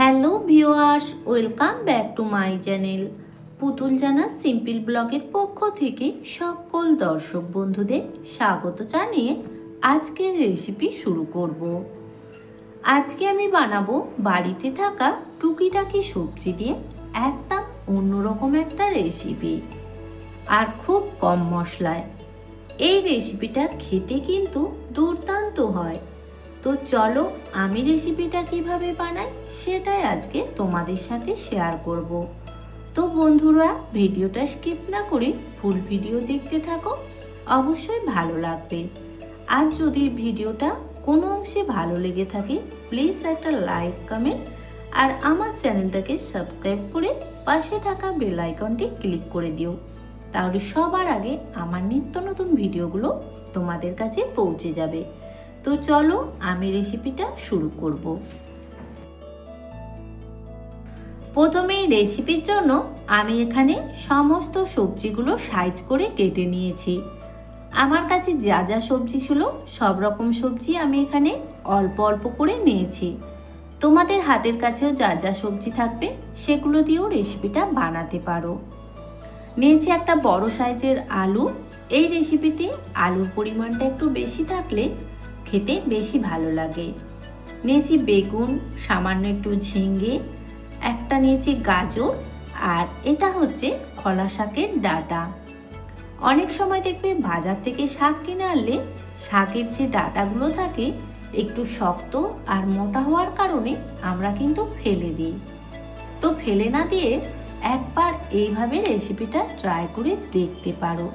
Hello viewers, welcome back to my channel. Putul Jana simple ব্লগের পক্ষ থেকে সকল দর্শক বন্ধুদের স্বাগত জানিয়ে আজকের রেসিপি শুরু করব। আজকে আমি বানাবো বাড়িতে থাকা টুকিটাকি সবজি দিয়ে একদম অন্যরকম একটা রেসিপি, আর খুব কম মশলায়। এই রেসিপিটা খেতে কিন্তু দুর্দান্ত হয়। তো চলো আমি রেসিপিটা কীভাবে বানাই সেটাই আজকে তোমাদের সাথে শেয়ার করব। তো বন্ধুরা, ভিডিওটা স্কিপ না করে ফুল ভিডিও দেখতে থাকো, অবশ্যই ভালো লাগবে। আর যদি ভিডিওটা কোনো অংশে ভালো লেগে থাকে প্লিজ একটা লাইক কমেন্ট আর আমার চ্যানেলটাকে সাবস্ক্রাইব করে পাশে থাকা বেল আইকনটি ক্লিক করে দিও। তাহলে সবার আগে আমার নিত্য নতুন ভিডিওগুলো তোমাদের কাছে পৌঁছে যাবে। তো চলো আমি রেসিপিটা শুরু করব। প্রথমে এই রেসিপির জন্য আমি এখানে সমস্ত সবজিগুলো সাইজ করে কেটে নিয়েছি। আমার কাছে যা যা সবজি ছিল, সব রকম সবজি আমি এখানে অল্প অল্প করে নিয়েছি। তোমাদের হাতের কাছেও যা যা সবজি থাকবে, সেগুলো দিয়েও রেসিপিটা বানাতে পারো। নিয়েছি একটা বড় সাইজের আলু। এই রেসিপিতে আলুর পরিমাণটা একটু বেশি থাকলে খেতে বেশি ভালো লাগে। নিয়েছি বেগুন, সামান্য একটু ঝিঙ্গে একটা নিয়েছি গাজর, আর এটা হচ্ছে খলা শাকের ডাটা। অনেক সময় দেখবে বাজার থেকে শাক কিনে আনলে শাকের যে ডাটাগুলো থাকে একটু শক্ত আর মোটা হওয়ার কারণে আমরা কিন্তু ফেলে দিই। তো ফেলে না দিয়ে একবার এইভাবে রেসিপিটা ট্রাই করে দেখতে পারো।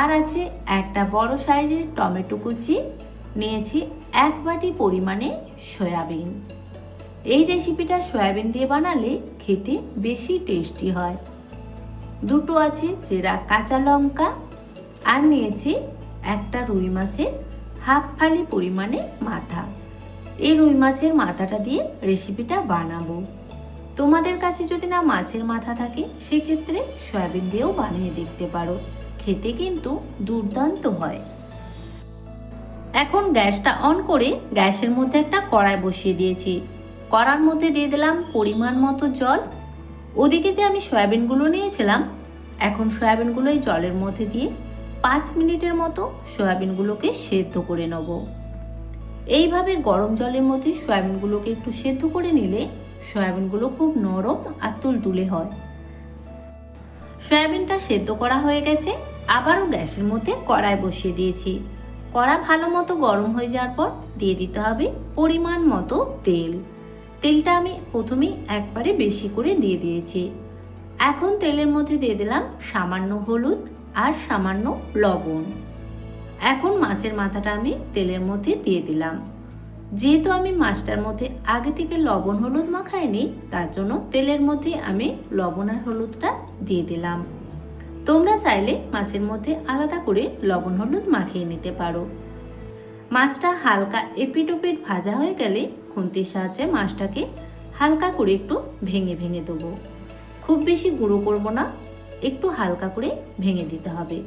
আর আছে একটা বড় সাইজের টমেটো কুচি নিয়েছি এক বাটি পরিমাণে সয়াবিন। এই রেসিপিটা সয়াবিন দিয়ে বানালে খেতে বেশি টেস্টি হয়। দুটো আছে চেরা কাঁচা লঙ্কা আর নিয়েছি একটা রুই মাছের হাফ ফালি পরিমাণে মাথা। এই রুই মাছের মাথাটা দিয়ে রেসিপিটা বানাবো। তোমাদের কাছে যদি না মাছের মাথা থাকে, সেক্ষেত্রে সয়াবিন দিয়েও বানিয়ে দেখতে পারো। খেতে কিন্তু দুর্দান্ত হয়। এখন গ্যাসটা অন করে গ্যাসের মধ্যে একটা কড়াই বসিয়ে দিয়েছি। কড়ার মধ্যে দিয়ে দিলাম পরিমাণ মতো জল। ওদিকে যে আমি সয়াবিনগুলো নিয়েছিলাম, এখন সয়াবিনগুলো এই জলের মধ্যে দিয়ে পাঁচ মিনিটের মতো সয়াবিনগুলোকে সেদ্ধ করে নেব। এইভাবে গরম জলের মধ্যে সয়াবিনগুলোকে একটু সেদ্ধ করে নিলে সয়াবিনগুলো খুব নরম আর তুলতুলে হয়। সয়াবিনটা সেদ্ধ করা হয়ে গেছে, আবারও গ্যাসের মধ্যে কড়াই বসিয়ে দিয়েছি। কড়া ভালো মতো গরম হয়ে যাওয়ার পর দিয়ে দিতে হবে পরিমাণ মতো তেল। তেলটা আমি প্রথমেই একবারে বেশি করে দিয়ে দিয়েছি। এখন তেলের মধ্যে দিয়ে দিলাম সামান্য হলুদ আর সামান্য লবণ। এখন মাছের মাথাটা আমি তেলের মধ্যে দিয়ে দিলাম। যেহেতু আমি মাছটার মধ্যে আগে থেকে লবণ হলুদ মাখাইনি, তার জন্য তেলের মধ্যে আমি লবণ আর হলুদটা দিয়ে দিলাম। তোমরা চাইলে মাছের মধ্যে আলাদা করে লবণ হলুদ মাখিয়ে নিতে পারো। মাছটা হালকা এপিটোপিট ভাজা হয়ে গেলে খুন্তির সাহায্যে মাছটাকে হালকা করে একটু ভেঙে ভেঙে দেবো। খুব বেশি গুঁড়ো করব না, একটু হালকা করে ভেঙে দিতে হবে।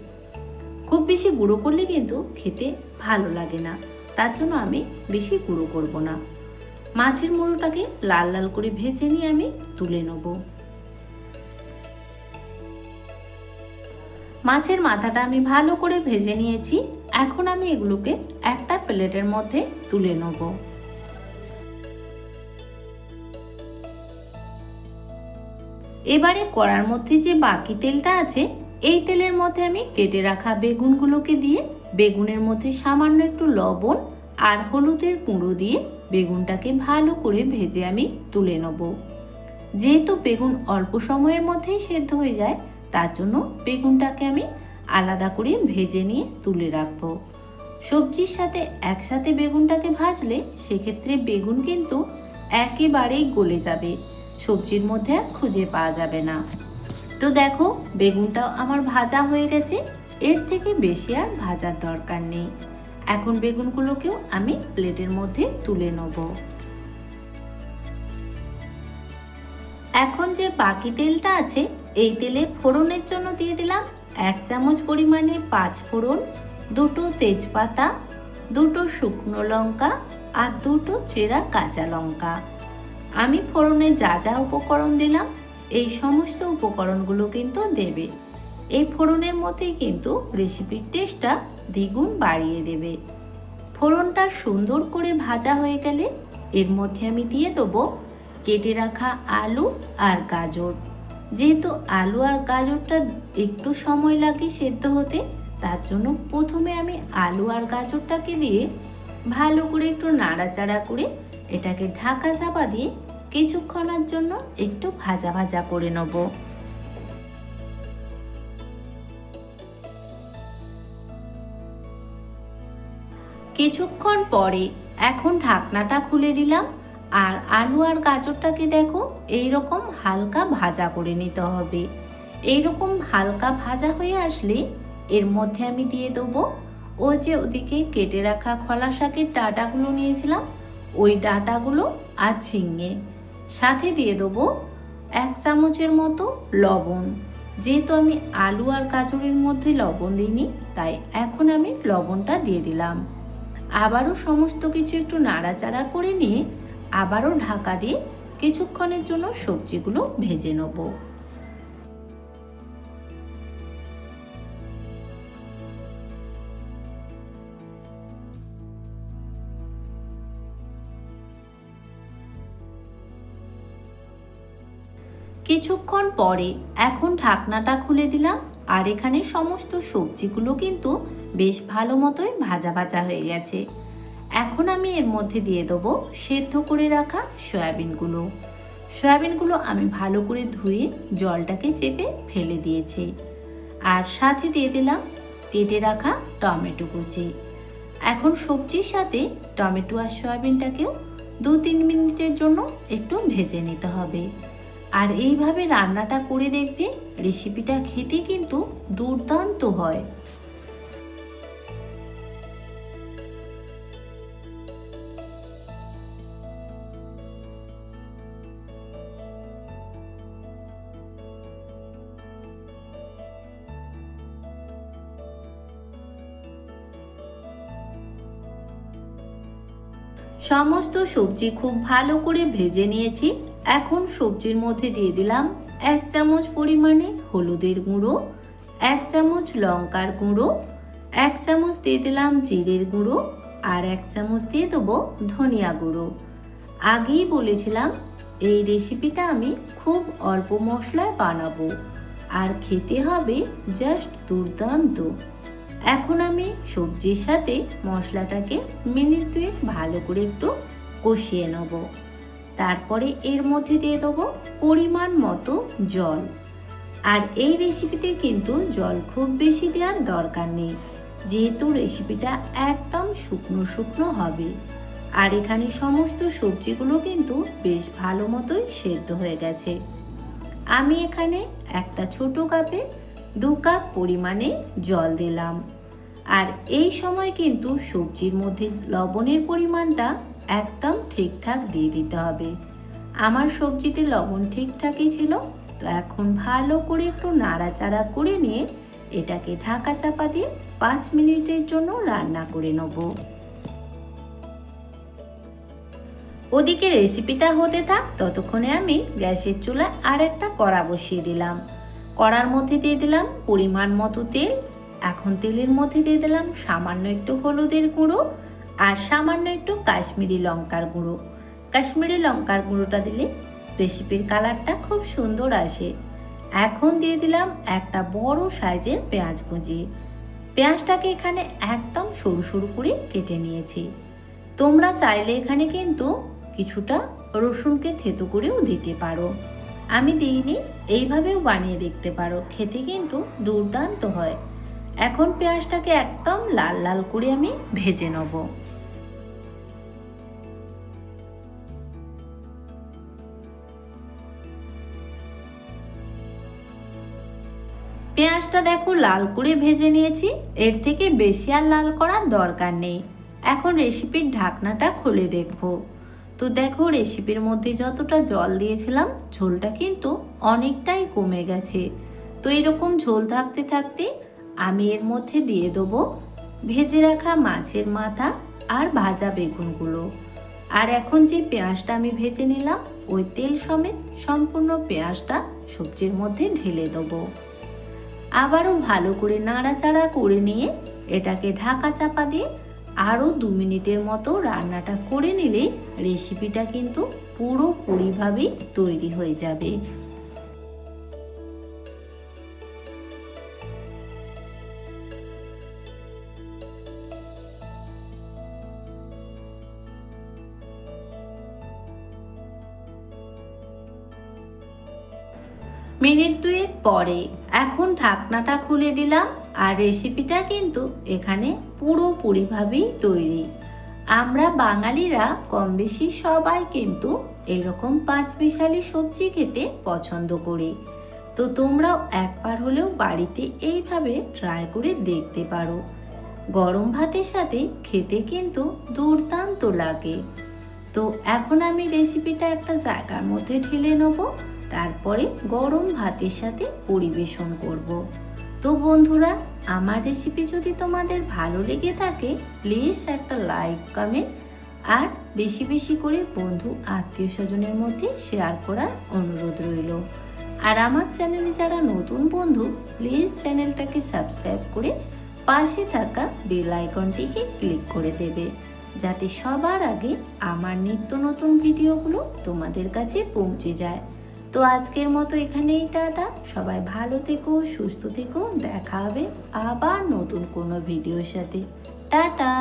খুব বেশি গুঁড়ো করলে কিন্তু খেতে ভালো লাগে না, তার জন্য আমি বেশি গুঁড়ো করব না। মাছের মুড়োটাকে লাল লাল করে ভেজে নিয়ে আমি তুলে নেব। মাছের মাথাটা আমি ভালো করে ভেজে নিয়েছি। এখন আমি এগুলোকে একটা প্লেটের মধ্যে তুলে নেব। এবারে কড়ার মধ্যে যে বাকি তেলটা আছে, এই তেলের মধ্যে আমি কেটে রাখা বেগুনগুলোকে দিয়ে, বেগুনের মধ্যে সামান্য একটু লবণ আর হলুদের গুঁড়ো দিয়ে বেগুনটাকে ভালো করে ভেজে আমি তুলে নেব। যেহেতু বেগুন অল্প সময়ের মধ্যেই সেদ্ধ হয়ে যায় তার জন্য বেগুনটাকে আমি আলাদা করে ভেজে নিয়ে তুলে রাখব। সবজির সাথে একসাথে বেগুনটাকে ভাজলে সেক্ষেত্রে বেগুন কিন্তু একেবারেই গলে যাবে, সবজির মধ্যে আর খুঁজে পাওয়া যাবে না। তো দেখো, বেগুনটাও আমার ভাজা হয়ে গেছে, এর থেকে বেশি আর ভাজার দরকার নেই। এখন বেগুনগুলোকেও আমি প্লেটের মধ্যে তুলে নেব। এখন যে বাকি তেলটা আছে এই তেলে ফোড়নের জন্য দিয়ে দিলাম এক চামচ পরিমাণে পাঁচ ফোড়ন, দুটো তেজপাতা, দুটো শুকনো লঙ্কা আর দুটো চেরা কাঁচা লঙ্কা। আমি ফোড়নে যা যা উপকরণ দিলাম, এই সমস্ত উপকরণগুলো কিন্তু দেবে। এই ফোড়নের মধ্যেই কিন্তু রেসিপির টেস্টটা দ্বিগুণ বাড়িয়ে দেবে। ফোড়নটা সুন্দর করে ভাজা হয়ে গেলে এর মধ্যে আমি দিয়ে দেবো কেটে রাখা আলু আর গাজর। যেহেতু আলু আর গাজরটা একটু সময় লাগে সেদ্ধ হতে, তার জন্য প্রথমে আমি আলু আর গাজরটাকে দিয়ে ভালো করে একটু নাড়াচাড়া করে এটাকে ঢাকা চাপা দিয়ে কিছুক্ষণের জন্য একটু ভাজা ভাজা করে নেব। কিছুক্ষণ পরে এখন ঢাকনাটা খুলে দিলাম। আর আলু আর গাজরটাকে দেখো? এই রকম হালকা ভাজা করে নিতে হবে। এই রকম হালকা ভাজা হয়ে আসলে এর মধ্যে আমি দিয়ে দেবো ও যে ওদিকে কেটে রাখা খলা শাকের ডাটাগুলো নিয়েছিলাম, ওই ডাটাগুলো আর ঝিঙে। সাথে দিয়ে দেবো এক চামচের মতো লবণ। যেহেতু আমি আলু আর গাজরের মধ্যে লবণ দিইনি, তাই এখন আমি লবণটা দিয়ে দিলাম। আবারও সমস্ত কিছু একটু নাড়াচাড়া করে নিয়ে আবারও ঢাকা দিয়ে কিছুক্ষণের জন্য সবজিগুলো ভেজে নেব। কিছুক্ষণ পরে এখন ঢাকনাটা খুলে দিলাম আর এখানে সমস্ত সবজিগুলো কিন্তু বেশ ভালো মতোই ভাজা ভাজা হয়ে গেছে। এখন আমি এর মধ্যে দিয়ে দেবো সেদ্ধ করে রাখা সয়াবিনগুলো। সয়াবিনগুলো আমি ভালো করে ধুয়ে জলটাকে চেপে ফেলে দিয়েছি। আর সাথে দিয়ে দিলাম কেটে রাখা টমেটো কুচি। এখন সবজির সাথে টমেটো আর সয়াবিনটাকেও দু তিন মিনিটের জন্য একটু ভেজে নিতে হবে। আর এইভাবে রান্নাটা করে দেখবে রেসিপিটা খেতে কিন্তু দুর্দান্ত হয়। সমস্ত সবজি খুব ভালো করে ভেজে নিয়েছি। এখন সবজির মধ্যে দিয়ে দিলাম এক চামচ পরিমাণে হলুদের গুঁড়ো, এক চামচ লঙ্কার গুঁড়ো, এক চামচ দিয়ে দিলাম জিরের গুঁড়ো আর এক চামচ দিয়ে দেবো ধনিয়া গুঁড়ো। আগেই বলেছিলাম এই রেসিপিটা আমি খুব অল্প মশলায় বানাবো আর খেতে হবে জাস্ট দুর্দান্ত। এখন আমি সবজির সাথে মশলাটাকে মিনিট দুয়েক ভালো করে একটু কষিয়ে নেব। তারপরে এর মধ্যে দিয়ে দেবো পরিমাণ মতো জল। আর এই রেসিপিতে কিন্তু জল খুব বেশি দেওয়ার দরকার নেই। যেহেতু রেসিপিটা একদম শুকনো শুকনো হবে। আর এখানে সমস্ত সবজিগুলো কিন্তু বেশ ভালো মতোই সেদ্ধ হয়ে গেছে। আমি এখানে একটা ছোট কাপে দু কাপ পরিমাণে জল দিলাম। আর এই সময় কিন্তু সবজির মধ্যে লবণের পরিমাণটা একদম ঠিকঠাক দিয়ে দিতে হবে। আমার সবজিতে লবণ ঠিকঠাকই ছিল, তো এখন ভালো করে একটু নাড়াচাড়া করে নিয়ে এটাকে ঢাকা চাপা দিয়ে পাঁচ মিনিটের জন্য রান্না করে নেব। ওদিকে রেসিপিটা হতে থাক, ততক্ষণে আমি গ্যাসের চুলায় আর একটা কড়া বসিয়ে দিলাম। কড়ার মধ্যে দিয়ে দিলাম পরিমাণ মতো তেল। এখন তেলের মধ্যে দিয়ে দিলাম সামান্য একটু হলুদের গুঁড়ো আর সামান্য একটু কাশ্মীরি লঙ্কার গুঁড়ো। কাশ্মীরি লঙ্কার গুঁড়োটা দিলে রেসিপির কালারটা খুব সুন্দর আসে। এখন দিয়ে দিলাম একটা বড় সাইজের পেঁয়াজ কুচি। পেঁয়াজটাকে এখানে একদম সরু সরু করে কেটে নিয়েছি। তোমরা চাইলে এখানে কিন্তু কিছুটা রসুনকে থেতো করেও দিতে পারো। আমি দিইনি, এইভাবেও বানিয়ে দেখতে পারো। খেতে কিন্তু দুর্দান্ত হয়। এখন পেঁয়াজটাকে একদম লাল লাল করে আমি ভেজে নেব। পেঁয়াজটা দেখো লাল করে ভেজে নিয়েছি, এর থেকে বেশি আর লাল করার দরকার নেই। এখন রেসিপির ঢাকনাটা খুলে দেখব। তো দেখো রেসিপির মধ্যে যতটা জল দিয়েছিলাম, ঝোলটা কিন্তু অনেকটাই কমে গেছে। তো এরকম ঝোল থাকতে থাকতে আমি এর মধ্যে দিয়ে দেবো ভেজে রাখা মাছের মাথা আর ভাজা বেগুনগুলো। আর এখন যে পেঁয়াজটা আমি ভেজে নিলাম, ওই তেল সমেত সম্পূর্ণ পেঁয়াজটা সবজির মধ্যে ঢেলে দেবো। আবারও ভালো করে নাড়াচাড়া করে নিয়ে এটাকে ঢাকা চাপা দিয়ে আরও দু মিনিটের মতো রান্নাটা করে নিলে রেসিপিটা কিন্তু পুরোপুরিভাবেই তৈরি হয়ে যাবে। মিনিট দুয়েক পরে এখন ঢাকনাটা খুলে দিলাম আর রেসিপিটা কিন্তু এখানে পুরোপুরিভাবেই তৈরি। আমরা বাঙালিরা কম বেশি সবাই কিন্তু এরকম পাঁচ মিশালি সবজি খেতে পছন্দ করি। তো তোমরাও একবার হলেও বাড়িতে এইভাবে ট্রাই করে দেখতে পারো। গরম ভাতের সাথে খেতে কিন্তু দুর্দান্ত লাগে। তো এখন আমি রেসিপিটা একটা জায়গার মধ্যে ঢেলে নেব। তারপরে গরম ভাতের সাথে পরিবেশন করব। তো বন্ধুরা, আমার রেসিপি যদি তোমাদের ভালো লেগে থাকে প্লিজ একটা লাইক কমেন্ট আর বেশি বেশি করে বন্ধু আত্মীয় স্বজনের মধ্যে শেয়ার করার অনুরোধ রইল। আর আমার চ্যানেলে যারা নতুন বন্ধু প্লিজ চ্যানেলটাকে সাবস্ক্রাইব করে পাশে থাকা বেল আইকনটিকে ক্লিক করে দেবে। যাতে সবার আগে আমার নিত্য নতুন ভিডিওগুলো তোমাদের কাছে পৌঁছে যায়। তো আজকের মতো এখানেই, টাটা। সবাই ভালো থেকো, সুস্থ থেকো। দেখা হবে আবার নতুন কোনো ভিডিওর সাথে। টাটা।